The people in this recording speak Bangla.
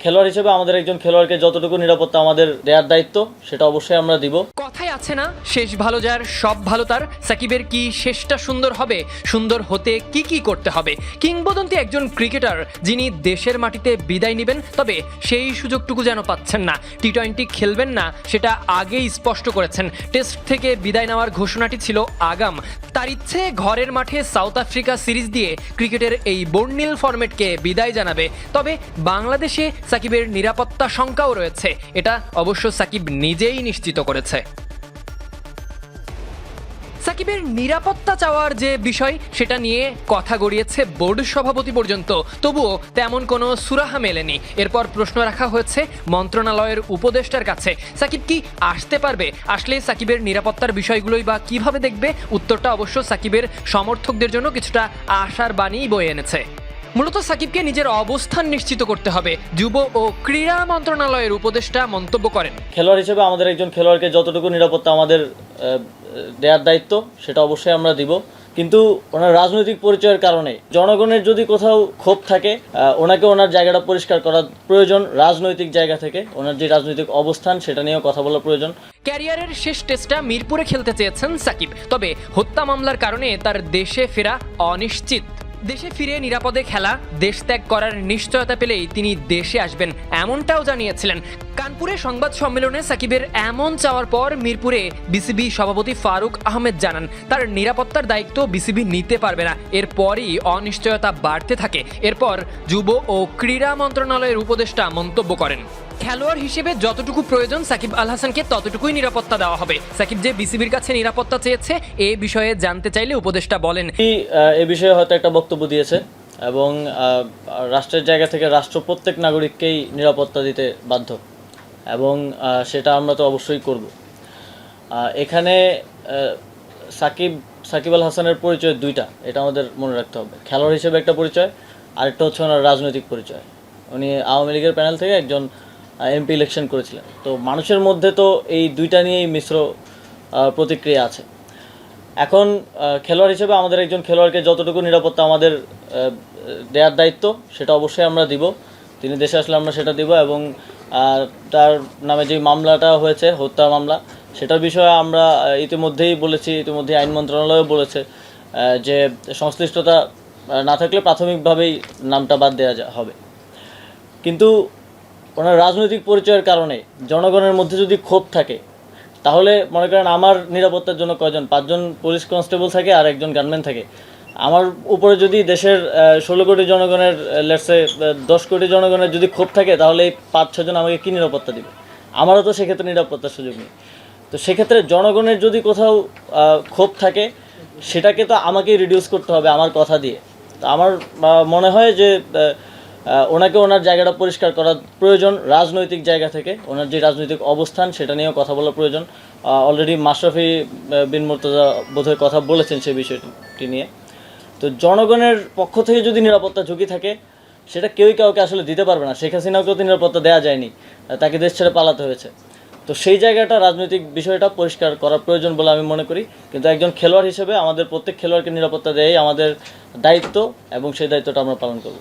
খেলোয়াড় হিসেবে আমাদের একজন খেলোয়াড়কে যতটুকু নিরাপত্তা আমাদের দেওয়ার দায়িত্ব সেটা অবশ্যই আমরা দিব। আছে না? শেষ ভালো যার, সব ভালো তার। সাকিবের কি শেষটা সুন্দর হবে? সুন্দর হতে কি কি করতে হবে? কিংবদন্তি একজন ক্রিকেটার যিনি দেশের মাটিতে বিদায় নেবেন, তবে সেই সুযোগটুকু যেন পাচ্ছেন না। টি টোয়েন্টি খেলবেন না, সেটা আগেই স্পষ্ট করেছেন। টেস্ট থেকে বিদায় নেওয়ার ঘোষণাটি ছিল আগাম। তার ইচ্ছে ঘরের মাঠে সাউথ আফ্রিকা সিরিজ দিয়ে ক্রিকেটের এই বর্ণিল ফরম্যাটকে বিদায় জানাবে। তবে বাংলাদেশে সাকিবের নিরাপত্তা শঙ্কাও রয়েছে। এটা অবশ্য সাকিব নিজেই নিশ্চিত করেছে। সাকিবের নিরাপত্তা চাওয়ার যে বিষয়, সেটা নিয়ে কথা গড়িয়েছে বোর্ড সভাপতি পর্যন্ত। তবুও তেমন কোনো সুরাহা মেলেনি। এরপর প্রশ্ন রাখা হয়েছে মন্ত্রণালয়ের উপদেষ্টার কাছে। সাকিব কি আসতে পারবে? আসলে সাকিবের নিরাপত্তার বিষয়গুলোই বা কীভাবে দেখবে? উত্তরটা অবশ্য সাকিবের সমর্থকদের জন্য কিছুটা আশার বাণী বয়ে এনেছে। মূলত সাকিবকে নিজের অবস্থান নিশ্চিত করতে হবে। যুব ও ক্রীড়া মন্ত্রণালয়ের উপদেষ্টা মন্তব্য করেন। খেলোয়াড় হিসেবে আমাদের একজন খেলোয়াড়কে যতটুকু নিরাপত্তা আমাদের দেওয়ার দায়িত্ব সেটা অবশ্যই আমরা দিব। কিন্তু ওনার রাজনৈতিক পরিচয়ের কারণে জনগণের যদি কোথাও ক্ষোভ থাকে ওনাকে ওনার জায়গাটা পরিষ্কার করা প্রয়োজন রাজনৈতিক জায়গা থেকে। ওনার যে রাজনৈতিক অবস্থান সেটা নিয়েও কথা বলা প্রয়োজন। ক্যারিয়ারের শেষ টেস্টটা মিরপুরে খেলতে চেয়েছেন সাকিব। তবে হত্যা মামলার কারণে তার দেশে ফেরা অনিশ্চিত। দেশে ফিরে নিরাপদে খেলা দেশ ত্যাগ করার নিশ্চয়তা পেলেই তিনি দেশে আসবেন এমনটাও জানিয়েছিলেন কানপুরে সংবাদ সম্মেলনে সাকিবের এমন চাওয়ার পর মিরপুরে বিসিবি সভাপতি ফারুক আহমেদ জানান, তার নিরাপত্তার দায়িত্ব বিসিবি নিতে পারবে না। এরপরই অনিশ্চয়তা বাড়তে থাকে। এরপর যুব ও ক্রীড়া মন্ত্রণালয়ের উপদেষ্টা মন্তব্য করেন। খেলোয়াড় হিসেবে যতটুকু প্রয়োজন সাকিব আল হাসানকে ততটুকুই নিরাপত্তা দেওয়া হবে। সাকিব যে বিসিবির কাছে নিরাপত্তা চেয়েছে, এ বিষয়ে জানতে চাইলে উপদেষ্টা বলেন। এ বিষয়ে হয়তো একটা বক্তব্য দিয়েছে এবং রাষ্ট্রের জায়গা থেকে রাষ্ট্র প্রত্যেক নাগরিককেই নিরাপত্তা দিতে বাধ্য। এবং সেটা আমরা তো অবশ্যই করব। এখানে সাকিব সাকিব আল হাসানের পরিচয় দুইটা, এটা আমাদের মনে রাখতে হবে। খেলোয়াড় হিসেবে একটা পরিচয়, আরেকটা হচ্ছে ওনার রাজনৈতিক পরিচয়। উনি আওয়ামী লীগের প্যানেল থেকে একজন এমপি ইলেকশন করেছিলেন। তো মানুষের মধ্যে তো এই দুইটা নিয়েই মিশ্র প্রতিক্রিয়া আছে। এখন খেলোয়াড় হিসেবে আমাদের একজন খেলোয়াড়কে যতটুকু নিরাপত্তা আমাদের দেওয়ার দায়িত্ব, সেটা অবশ্যই আমরা দিব। তিনি দেশে আসলে আমরা সেটা দিব এবং আহ, তার নামে যে মামলাটা হয়েছে হত্যা মামলা সেটার বিষয়ে আমরা ইতিমধ্যেই বলেছি ইতিমধ্যে আইন মন্ত্রণালয়ও বলেছে যে সংশ্লিষ্টতা না থাকলে প্রাথমিকভাবেই নামটা বাদ দেওয়া হবে। কিন্তু ওনার রাজনৈতিক পরিচয়ের কারণে জনগণের মধ্যে যদি ক্ষোভ থাকে তাহলে মনে করেন আমার নিরাপত্তার জন্য কয়জন পাঁচজন পুলিশ কনস্টেবল থাকে আর একজন গানম্যান থাকে আমার উপরে যদি দেশের ষোলো কোটি জনগণের লেটসে দশ কোটি জনগণের যদি ক্ষোভ থাকে, তাহলে এই পাঁচ ছজন আমাকে কী নিরাপত্তা দিবে? আমারও তো সেক্ষেত্রে নিরাপত্তার সুযোগ নেই। তো সেক্ষেত্রে জনগণের যদি কোথাও ক্ষোভ থাকে, সেটাকে তো আমাকেই রিডিউস করতে হবে আমার কথা দিয়ে। তো আমার মনে হয় যে ওনাকে ওনার জায়গাটা পরিষ্কার করা প্রয়োজন রাজনৈতিক জায়গা থেকে। ওনার যে রাজনৈতিক অবস্থান, সেটা নিয়েও কথা বলা প্রয়োজন। অলরেডি মাশরাফি বিন মুর্তজা বোধহয় কথা বলেছেন সেই বিষয়টি নিয়ে। তো জনগণের পক্ষ থেকে যদি নিরাপত্তা ঝুঁকি থাকে, সেটা কেউই কাউকে আসলে দিতে পারবে না। শেখ হাসিনাকেও তো নিরাপত্তা দেওয়া যায়নি তাকে দেশ ছেড়ে পালাতে হয়েছে। তো সেই জায়গাটা, রাজনৈতিক বিষয়টা পরিষ্কার করা প্রয়োজন বলে আমি মনে করি। কিন্তু একজন খেলোয়াড় হিসেবে আমাদের প্রত্যেক খেলোয়াড়কে নিরাপত্তা দেয়াই আমাদের দায়িত্ব এবং সেই দায়িত্বটা আমরা পালন করব।